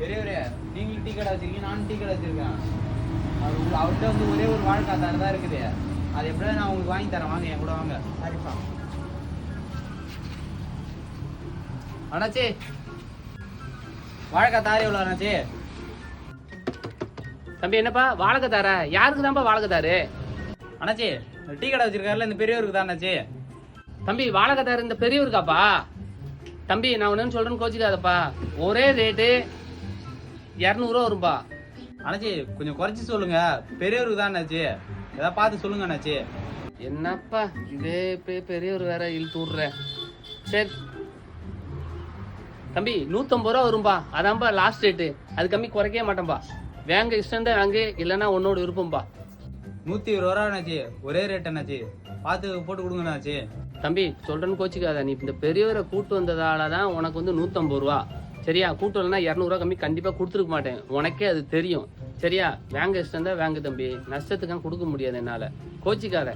பெரியவரே நீங்களும் டீ கடை வச்சிருக்கீங்க நானும் டீ கடை வச்சிருக்கேன். அவர் அவர்கிட்ட வந்து ஒரே ஒரு வாழைக்காய் தார் தான் இருக்குது. அது எப்படியாவது நான் உங்களுக்கு வாங்கி தரேன். வாங்க என் கூட வாங்க. சரிப்பா. அண்ணாச்சி வாழைக்காய் தார் எவ்வளோ அண்ணாச்சி? தம்பி என்னப்பா வாழக்கை தார? யாருக்கு தான்ப்பா வாழக்கை தாரு? அண்ணாச்சி டீ கடை வச்சிருக்காருல இந்த பெரியவருக்கு தான் அண்ணாச்சி. தம்பி வாழக்கை தாரு இந்த பெரியவருக்காப்பா? தம்பி நான் ஒன்று சொல்றேன்னு கோச்சிக்காதப்பா. ஒரே ரேட்டு இரநூறுவா வரும்பா. அண்ணாச்சி கொஞ்சம் குறைச்சி சொல்லுங்க. பெரியவருக்கு தான் அண்ணாச்சி. ஏதாவது பார்த்து சொல்லுங்க அண்ணாச்சி. என்னப்பா இதே பெ- பெரியவர் வேற இழுத்து விட்ற. சரி. தம்பி நூற்றம்பது ரூபா வரும்பா. அதான்ப்பா லாஸ்ட் ரேட்டு அது கம்மி குறைக்கவே மாட்டேன்பா. வேங்க இஷ்டம் தான் வாங்கு இல்லைன்னா உன்னோட விருப்பம்பா. நூற்றி இருபது ரூபா அண்ணாச்சி. ஒரே ரேட் அண்ணாச்சி. பார்த்து போட்டு கொடுங்க அண்ணாச்சி. தம்பி சொல்றேன்னு கோச்சிக்காத. நீ இந்த பெரியவரை கூட்டு வந்ததால தான் உனக்கு வந்து நூற்றம்பது ரூபா. சரியா? கூட்டு வரலன்னா இரநூறுவா கம்மி கண்டிப்பாக கொடுத்துருக்க மாட்டேன். உனக்கே அது தெரியும். சரியா? வேங்க இஷ்டம் தான் வேங்க தம்பி. நஷ்டத்துக்காக கொடுக்க முடியாது என்னால். கோச்சிக்காத.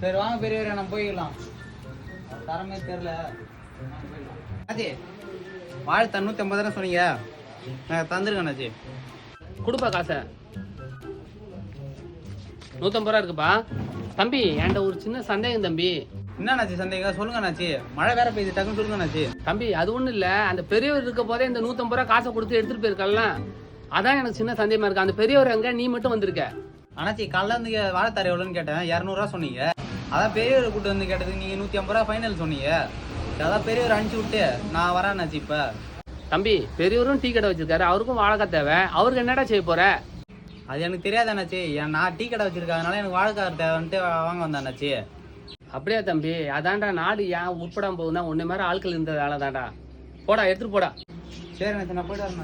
சரி வாங்க பெரியவரே நம்ம போய்க்கலாம். தரமே தெரில அண்ணாச்சி வாழை நூற்றி ஐம்பது தானே சொன்னீங்க? நான் தந்துருங்க அண்ணாச்சி. கொடுப்பா காசை. நூற்றம்பது ரூபா இருக்குப்பா. தம்பி என்கிட்ட ஒரு சின்ன சந்தேகம் தம்பி. என்ன அண்ணாச்சி சந்தேகம்? சொல்லுங்க அண்ணாச்சி மழை வேற பெய்யுது டக்குன்னு சொல்லுங்க அண்ணாச்சி தம்பி அது ஒன்றும் இல்லை. அந்த பெரியவர் இருக்க போதே இந்த நூற்றம்பது ரூபா காசை கொடுத்து எடுத்துகிட்டு போயிருக்கல அதான் எனக்கு சின்ன சந்தேகமா இருக்கு. அந்த பெரியவர் எங்க? நீ மட்டும் வந்திருக்க. அண்ணாச்சி காலைல வந்து வாழைத்தார் எவ்வளோன்னு கேட்டேன். இரநூறுவா சொன்னீங்க. அதான் பெரியவர் கூட்டு வந்து கேட்டதுக்கு நீங்கள் நூற்றி ஐம்பது ரூபா ஃபைனல் சொன்னீங்க. அதான் பெரியவர் அனுப்பிச்சி விட்டு நான் வரேன் அண்ணாச்சி இப்போ. தம்பி பெரியவரும் டீ கடை வச்சிருக்காரு. அவருக்கும் வாழைக்காய் தேவை. அவருக்கு என்னடா செய்ய போற? அது எனக்கு தெரியாது அண்ணாச்சி. ஏன் நான் டீ கடை வச்சிருக்கேன் அதனால எனக்கு வாழைக்கார் தேவைன்ட்டு வாங்க வந்தேன் அண்ணாச்சி. அப்படியா தம்பி? அதான்டா நாடு ஏன் உட்படாம போகுதுன்னா ஒன்று மாதிரி ஆட்கள் இருந்ததால தான்டா போடா எடுத்துட்டு போடா. சரி நான் போயிட்டு வரேன்